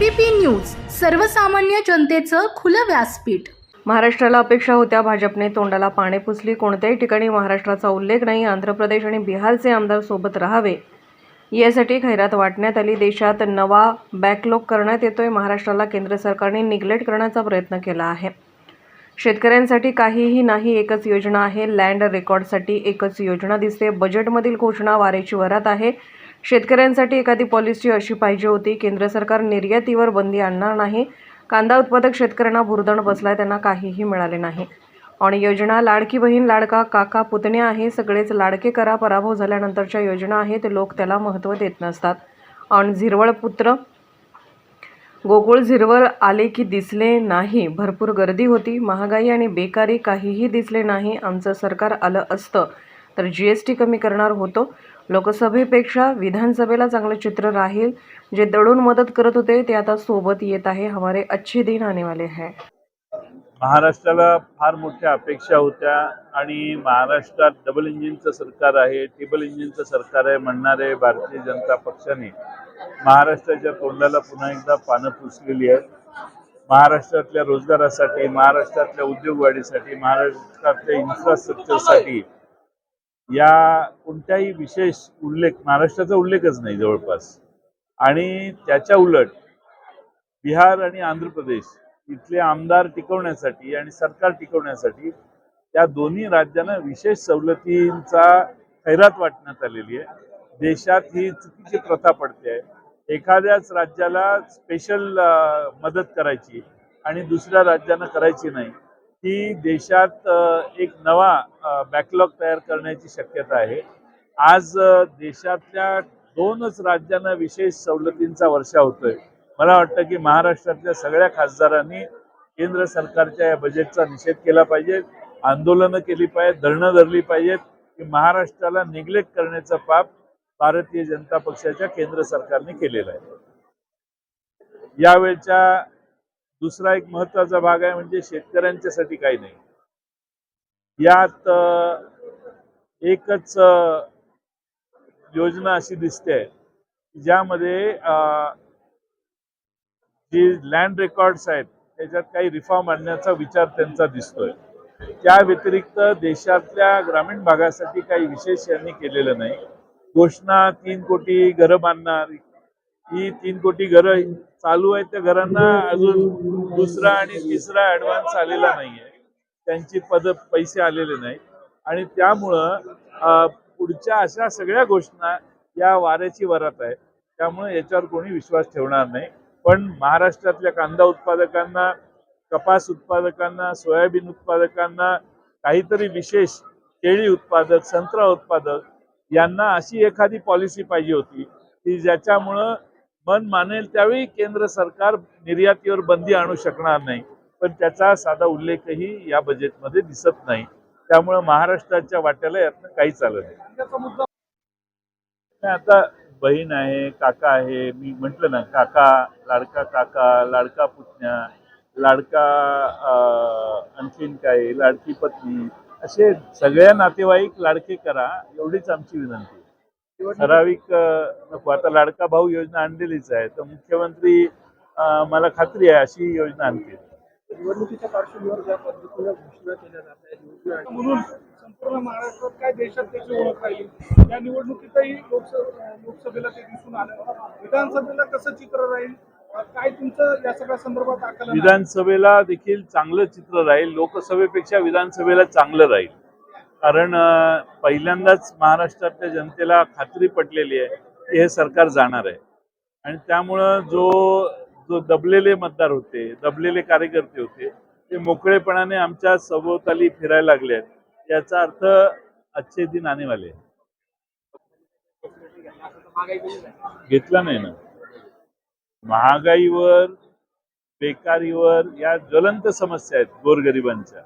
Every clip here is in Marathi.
एबीपी न्यूज सर्वसामान्य जनतेचं खुलं व्यासपीठ. महाराष्ट्राला अपेक्षा होत्या भाजपने तोंडाला पाणे पुसली. कोणत्याही ठिकाणी महाराष्ट्राचा उल्लेख नाही. आंध्र प्रदेश आणि बिहारचे आमदार सोबत राहावे. यासाठी खैरात वाटण्यात आली. देशात नवा बॅकलॉग करण्यात येतोय. महाराष्ट्राला केंद्र सरकारने निग्लेक्ट करण्याचा प्रयत्न केला आहे. शेतकऱ्यांसाठी काहीही नाही एकच योजना आहे. लँड रेकॉर्डसाठी एकच योजना दिसते. बजेटमधील घोषणा वारेची वरात आहे. शेतकऱ्यांसाठी एखादी पॉलिसी अशी पाहिजे होती. केंद्र सरकार निर्यातीवर बंदी आणणार नाही. कांदा उत्पादक शेतकऱ्यांना भुर्दंड बसलाय त्यांना काहीही मिळाले नाही. आणि योजना लाडकी बहीण लाडका काका पुतण्या आहे सगळेच लाडके करा पराभव झाल्यानंतरच्या योजना आहेत लोक त्याला महत्त्व देत नसतात. आणि झिरवळ पुत्र गोकुळ झिरवळ आले की दिसले नाही. भरपूर गर्दी होती. महागाई आणि बेकारी काहीही दिसले नाही. आमचं सरकार आलं असतं. तर जी एस टी कमी करणार होतो. लोकसभेपेक्षा विधानसभेला चांगलं चित्र राहील. जे दडून मदत करत होते ते आता सोबत येत आहे. हमारे अच्छे दिन आने वाले हैं. महाराष्ट्राला फार मोठ्या अपेक्षा होत्या आणि महाराष्ट्रात डबल इंजिनचं सरकार आहे ट्रिबल इंजिनचं सरकार आहे म्हणणारे भारतीय जनता पक्षाने महाराष्ट्राच्या तोंडाला पुन्हा एकदा पानं पुसलेली आहेत. महाराष्ट्रातल्या रोजगारासाठी महाराष्ट्रातल्या उद्योगवाढीसाठी महाराष्ट्रातल्या इन्फ्रास्ट्रक्चरसाठी या कोणत्याही विशेष उल्लेख महाराष्ट्राचा उल्लेखच नाही जवळपास. आणि त्याच्या उलट बिहार आणि आंध्र प्रदेश इथले आमदार टिकवण्यासाठी आणि सरकार टिकवण्यासाठी त्या दोन्ही राज्यांना विशेष सवलतींचा खैरात वाटण्यात आलेली आहे. देशात ही चुकीची प्रथा पडते. आहे एखाद्याच राज्याला स्पेशल मदत करायची आणि दुसऱ्या राज्यानं करायची नाही. ही देशात एक नवा बॅकलॉग तयार करण्याची शक्यता आहे. आज देशातल्या दोनच राज्यांना विशेष सवलतींचा वर्षा होतोय. मला वाटतं की महाराष्ट्रातल्या सगळ्या खासदारांनी केंद्र सरकारच्या या बजेटचा निषेध केला पाहिजे आंदोलनं केली पाहिजेत धरणं धरली पाहिजेत की महाराष्ट्राला निग्लेक्ट करण्याचं पाप भारतीय जनता पक्षाच्या केंद्र सरकारने केलेलं आहे. यावेळच्या दुसरा एक महत्त्वाचा भाग आहे म्हणजे शेतकऱ्यांच्यासाठी काही नाही. यात एकच योजना अशी दिसते ज्यामध्ये जे जी लँड रेकॉर्ड्स आहेत त्याच्यात काही रिफॉर्म आणण्याचा विचार त्यांचा दिसतोय. त्या व्यतिरिक्त देशातल्या ग्रामीण भागासाठी काही विशेष यांनी केलेलं नाही. घोषणा तीन कोटी घरं बांधणार ही तीन कोटी घरं चालू आहेत. त्या घरांना अजून दुसरा आणि तिसरा ऍडव्हान्स आलेला नाहीये. त्यांची पद पैसे आलेले नाहीत. आणि त्यामुळं पुढच्या अशा सगळ्या घोषणा या वाऱ्याची वरात आहे. त्यामुळे याच्यावर कोणी विश्वास ठेवणार नाही. पण महाराष्ट्रातल्या कांदा उत्पादकांना कपास उत्पादकांना सोयाबीन उत्पादकांना काहीतरी विशेष केळी उत्पादक संत्रा उत्पादक यांना अशी एखादी पॉलिसी पाहिजे होती की ज्याच्यामुळं मन मानेल त्यावेळी केंद्र सरकार निर्यातीवर बंदी आणू शकणार नाही. पण त्याचा साधा उल्लेखही या बजेटमध्ये दिसत नाही. त्यामुळं महाराष्ट्राच्या वाट्याला यातनं काही चालत नाही. आता बहीण आहे काका आहे मी म्हटलं ना काका लाडका काका लाडका पुतण्या लाडका आणखीन काय लाडकी पत्नी असे सगळ्या नातेवाईक लाडके करा एवढीच आमची विनंती. ठराविक नको आता लाडका भाऊ योजना आणलेलीच आहे. तर मुख्यमंत्री मला खात्री आहे अशी योजना आणतील. निवडणुकीच्या पार्श्वभूमीवर ज्या पद्धतीने घोषणा केल्या जात आहेत योजना म्हणून संपूर्ण महाराष्ट्रात काय देशात त्याची ओळख राहील? या निवडणुकीतही लोकसभा लोकसभेला ते दिसून आलं. विधानसभेला कसं चित्र राहील? काय तुमचं या सगळ्या संदर्भात आकलन आहे? विधानसभेला देखील चांगलं चित्र राहील. लोकसभेपेक्षा विधानसभेला चांगलं राहील. कारण पहिल्यांदाच महाराष्ट्रातल्या जनतेला खात्री पटलेली आहे की हे सरकार जाणार आहे. आणि त्यामुळं जो जो दबलेले मतदार होते दबलेले कार्यकर्ते होते ते मोकळेपणाने आमच्या सभोवताली फिरायला लागले आहेत. याचा अर्थ अच्छे दिन आने वाले घेतला नाही ना. महागाईवर बेकारीवर या ज्वलंत समस्या आहेत गोरगरिबांच्या.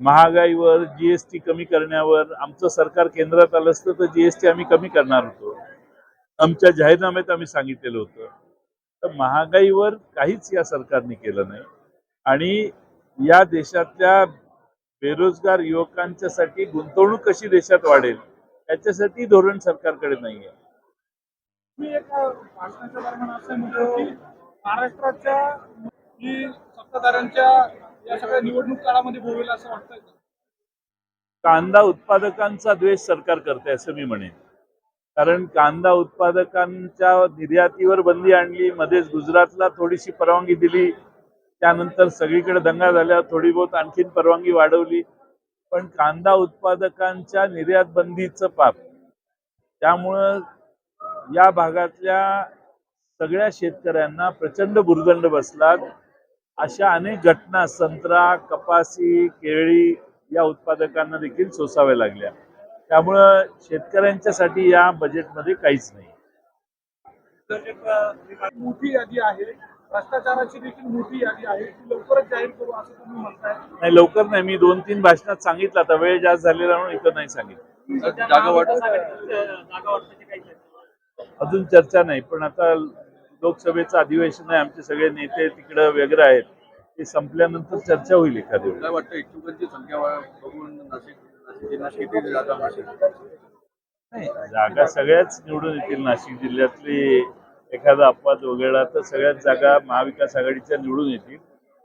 महागाईवर जीएसटी कमी करण्यावर आमचं सरकार केंद्रात आलं असतं तर जीएसटी आम्ही कमी करणार होतो. आमच्या जाहीरनाम्यात आम्ही सांगितलेलं होतं. तर महागाईवर काहीच या सरकारने केलं नाही. आणि या देशातल्या बेरोजगार युवकांच्यासाठी गुंतवणूक कशी देशात वाढेल याच्यासाठी धोरण सरकारकडे नाही आहे महाराष्ट्राच्या सत्ताधाऱ्यांच्या या सगळ्या निवडणूक काळामध्ये भोवेल असं वाटतंय कांदा उत्पादकांचा द्वेष सरकार करते असं मी म्हणेन. कारण कांदा उत्पादकांच्या निर्यातीवर बंदी आणली मध्येच गुजरातला थोडीशी परवानगी दिली त्यानंतर सगळीकडे दंगा झाल्या थोडी बहुत आणखीन परवानगी वाढवली. पण कांदा उत्पादकांच्या निर्यात बंदीचं पाप. त्यामुळं या भागातल्या सगळ्या शेतकऱ्यांना प्रचंड भुर्दंड बसला अशा अनेक घटना संत्रा कपासी केळी या उत्पादकांना देखील सोसाव्या लागल्या. त्यामुळं शेतकऱ्यांच्यासाठी या बजेटमध्ये काहीच नाही. मोठी यादी आहे. भ्रष्टाचाराची देखील मोठी यादी आहे. ती लवकरच जाहीर करू असं तुम्ही म्हणताय. नाही लवकर नाही. मी दोन तीन भाषणात सांगितलं आता. वेळ जास्त झालेला म्हणून इथं नाही सांगितलं. जागा वाटप अजून चर्चा नाही पण आता लोकसभेचं अधिवेशन आहे आमचे सगळे नेते तिकडं वगैरे आहेत ते संपल्यानंतर चर्चा होईल एखाद्या वेळी. काय वाटतं इच्छुकांची संख्या बघून नाशिक जागा? नाही जागा सगळ्याच निवडून येतील. नाशिक जिल्ह्यातली एखादा अपवाद वगळला तर सगळ्याच जागा महाविकास आघाडीच्या निवडून येतील.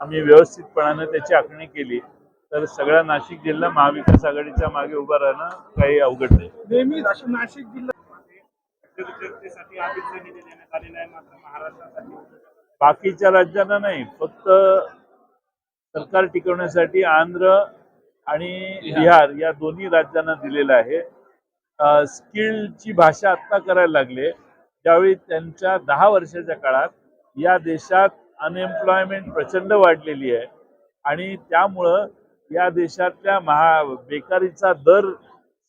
आम्ही व्यवस्थितपणानं त्याची आखणी केली तर सगळा नाशिक जिल्हा महाविकास आघाडीच्या मागे उभा राहणं काही अवघड नाही. नेहमी नाशिक आधीच निधी देण्यात आलेला आहे मात्र महाराष्ट्रासाठी. बाकीच्या राज्यांना नाही फक्त सरकार टिकवण्यासाठी आंध्र आणि बिहार. या दोन्ही राज्यांना दिलेलं आहे. स्किलची भाषा आत्ता करायला लागले. ज्यावेळी त्यांच्या दहा वर्षाच्या काळात या देशात अनएम्प्लॉयमेंट प्रचंड वाढलेली आहे आणि त्यामुळं या देशातल्या महा बेकारीचा दर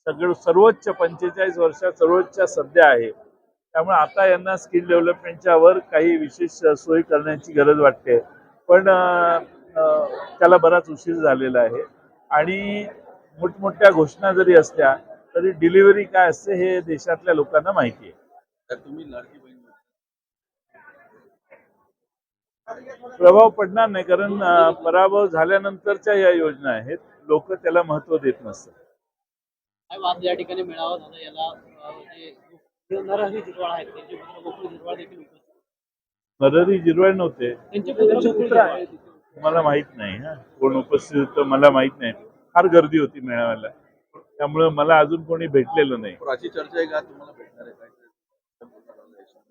सगळं सर्वोच्च पंचेचाळीस वर्षात सर्वोच्च सध्या आहे. त्यामुळे आता यांना स्किल डेव्हलपमेंटच्या वर काही विशेष सोयी करण्याची गरज वाटते. पण त्याला बराच उशीर झालेला आहे. आणि मोठमोठ्या घोषणा जरी असल्या तरी डिलिव्हरी काय असते हे देशातल्या लोकांना माहिती आहे. तर तुम्ही लाडकी प्रभाव पडणार नाही कारण पराभव झाल्यानंतरच्या या योजना आहेत. लोक त्याला महत्त्व देत नसतात. काय वाद या ठिकाणी मिळावा दादा? याला जे नरहरी जिरवाळ आहेत त्यांचे पुत्र गोकुळ जिरवाळ देखील उपस्थित नरहरी जिरवाळ नव्हते. त्यांचे पुत्र आहेत. मला माहीत नाही हा. कोण उपस्थित होतं मला माहीत नाही. फार गर्दी होती मेळाव्याला त्यामुळं मला अजून कोणी भेटलेलं नाही. पण अशी चर्चा आहे का? तुम्हाला भेटणार आहे काय?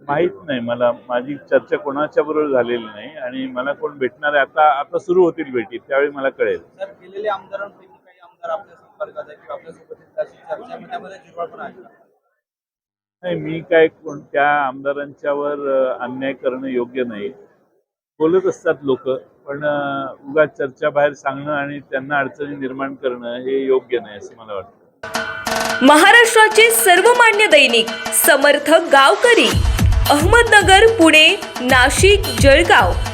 माहीत नाही मला. माझी चर्चा कोणाच्या बरोबर झालेली नाही आणि मला कोण भेटणार आहे? आता आता सुरू होतील भेटी. त्यावेळी मला कळेल. नाही मी काय कोणत्या आमदारांच्यावर अन्याय करणं योग्य नाही. बोलत असतात लोक पण अ, उगाच चर्चा बाहेर सांगणं आणि त्यांना अडचणी निर्माण करणं हे योग्य नाही असं मला वाटतं. महाराष्ट्राचे सर्वमान्य दैनिक समर्थ गावकरी अहमदनगर पुणे नाशिक जळगाव.